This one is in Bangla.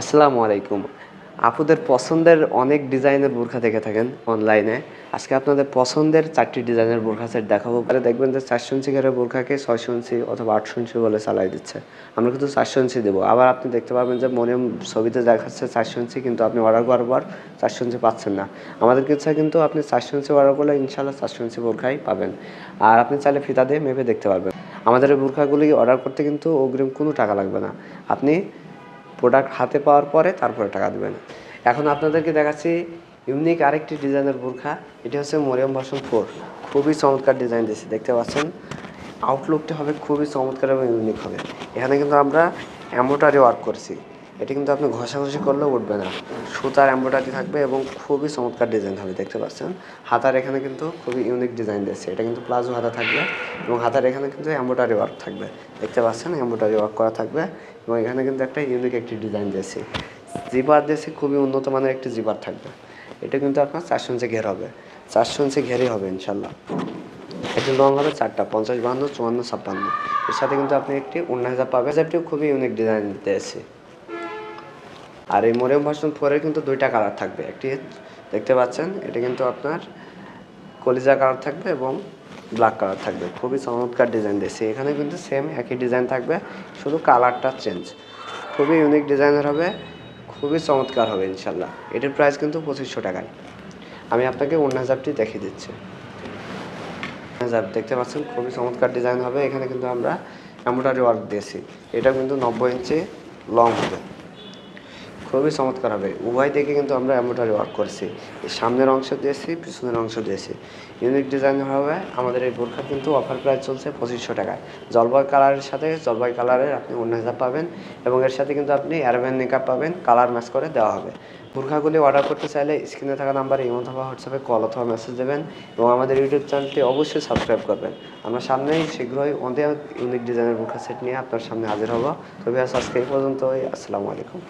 আসসালামু আলাইকুম। আপুদের পছন্দের অনেক ডিজাইনের বোরখা দেখে থাকেন অনলাইনে। আজকে আপনাদের পছন্দের চারটি ডিজাইনের বোরখা সেট দেখাবো। পরে দেখবেন যে চারশো ইঞ্চি ঘেরের বোরখাকে ছয়শো ইঞ্চি অথবা আটশো ইঞ্চি বলে চালাই দিচ্ছে। আমরা কিন্তু চারশো ইঞ্চি দেবো। আবার আপনি দেখতে পাবেন যে মনে ছবিতে দেখাচ্ছে চারশো ইঞ্চি, কিন্তু আপনি অর্ডার করার পর চারশো ইঞ্চি পাচ্ছেন না। আমাদের কাছে কিন্তু আপনি চারশো ইঞ্চি অর্ডার করলে ইনশাল্লাহ চারশো ইঞ্চি বোরখাই পাবেন। আর আপনি চাইলে ফিতা দিয়ে মেপে দেখতে পারবেন। আমাদের এই বোরখাগুলি অর্ডার করতে কিন্তু অগ্রিম কোনো টাকা লাগবে না। আপনি প্রোডাক্ট হাতে পাওয়ার পরে তারপরে টাকা দেবেন। এখন আপনাদেরকে দেখাচ্ছি ইউনিক আরেকটি ডিজাইনের বোরখা। এটি হচ্ছে মরিয়াম ভাসন ফোর। খুবই চমৎকার ডিজাইন দিয়েছি, দেখতে পাচ্ছেন? আউটলুকটি হবে খুবই চমৎকার এবং ইউনিক হবে। এখানে কিন্তু আমরা অ্যামোটারি ওয়ার্ক করছি। এটি কিন্তু আপনি ঘষাঘষি করলেও উঠবে না। সুতার এম্বোটারি থাকবে এবং খুবই চমৎকার ডিজাইন হবে, দেখতে পাচ্ছেন? হাতার এখানে কিন্তু খুবই ইউনিক ডিজাইন দিয়েছে। এটা কিন্তু প্লাজো হাতা থাকবে এবং হাতার এখানে কিন্তু এম্বোটারি ওয়ার্ক থাকবে। দেখতে পাচ্ছেন? এম্বোটারি ওয়ার্ক করা থাকবে এবং এখানে কিন্তু একটা ইউনিক একটি ডিজাইন দিয়েছে। জিপার দিয়েছি, খুবই উন্নত মানের একটি জিপার থাকবে। এটা কিন্তু আপনার চারশো ইঞ্চি ঘের হবে। চারশো ইঞ্চি ঘেরই হবে, ইনশাল্লাহ। এটি লং হবে চারটা, পঞ্চাশ, বাহান্ন, চুয়ান্ন, ছাপ্পান্ন। এর সাথে কিন্তু আপনি একটি উন্নাহাজার পাবেন। যেটিও খুবই ইউনিক ডিজাইন দিয়েছে। আর এই মরিয়ম ভার্সন ফোরের কিন্তু দুইটা কালার থাকবে। একটি দেখতে পাচ্ছেন, এটা কিন্তু আপনার কলিজা কালার থাকবে এবং ব্ল্যাক কালার থাকবে। খুবই চমৎকার ডিজাইন দিয়েছে। এখানে কিন্তু সেম একই ডিজাইন থাকবে, শুধু কালারটা চেঞ্জ খুবই ইউনিক ডিজাইনের হবে, খুবই চমৎকার হবে ইনশাল্লাহ এটির প্রাইস কিন্তু পঁচিশশো টাকায়। আমি আপনাকে অন্য হাজারটি দেখিয়ে দিচ্ছি। হাজার দেখতে পাচ্ছেন, খুবই চমৎকার ডিজাইন হবে। এখানে কিন্তু আমরা এম্ব্রয়ডারি ওয়ার্ক দিয়েছি। এটা কিন্তু নব্বই ইঞ্চি লং হবে। খুবই চমৎকার হবে। উভয় দিকে কিন্তু আমরা এম্ব্রয়ডারি ওয়ার্ক করছি। সামনের অংশ দিয়েছি, পিছনের অংশ দিয়েছি। ইউনিক ডিজাইন হবে, আমাদের এই বোরখা কিন্তু অফার প্রাইস চলছে পঁচিশশো টাকায় জলবাই কালারের সাথে জলবাই কালারের আপনি অন্য হাজার পাবেন এবং এর সাথে কিন্তু আপনি অ্যারবেন মেকআপ পাবেন কালার ম্যাচ করে দেওয়া হবে। বোরখাগুলি অর্ডার করতে চাইলে স্ক্রিনে থাকা নাম্বারে ইমো অথবা হোয়াটসঅ্যাপে কল অথবা মেসেজ দেবেন এবং আমাদের ইউটিউব চ্যানেলটি অবশ্যই সাবস্ক্রাইব করবেন। আমরা সামনেই শীঘ্রই অনেক ইউনিক ডিজাইনের বোরখা সেট নিয়ে আপনার সামনে হাজির হব। তবে আজকে এই পর্যন্তই। আসসালামু আলাইকুম।